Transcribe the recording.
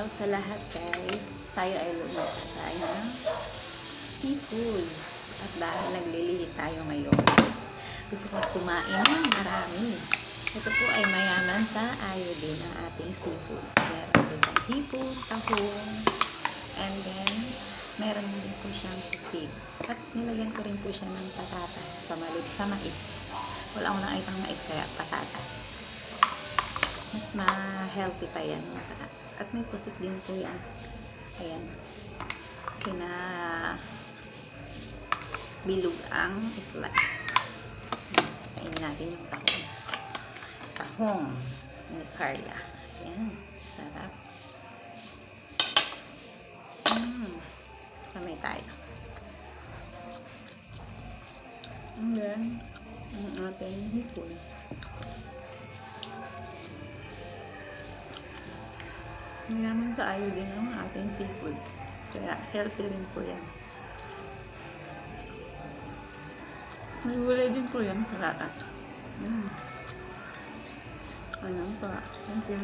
araw sa lahat guys. Tayo ay lumita tayo ng seafoods. At dahil naglilihi tayo ngayon, gusto ko kumain ng marami. Ito po ay mayaman sa iodine ng ating seafoods. Meron din siyang hipon, tahong, and then meron din po siyang pusit. At nilagyan ko rin po siya ng patatas, pamalit sa mais. Wala akong nakitang mais, kaya patatas mas ma-healthy pa yan yung patatas. At may pusit din po yan. Ayan. Kina bilog ang slice. Kain natin yung tahong. Tahong ni Carla. Ayan. Sarap. Mm. Kamay tayo. And then, ang ating hipon. Mayaman sa iodine ang ating seafoods. Kaya healthy rin po yan. May gulay din po yan, patatas. Mm. Ano pa? Thank you.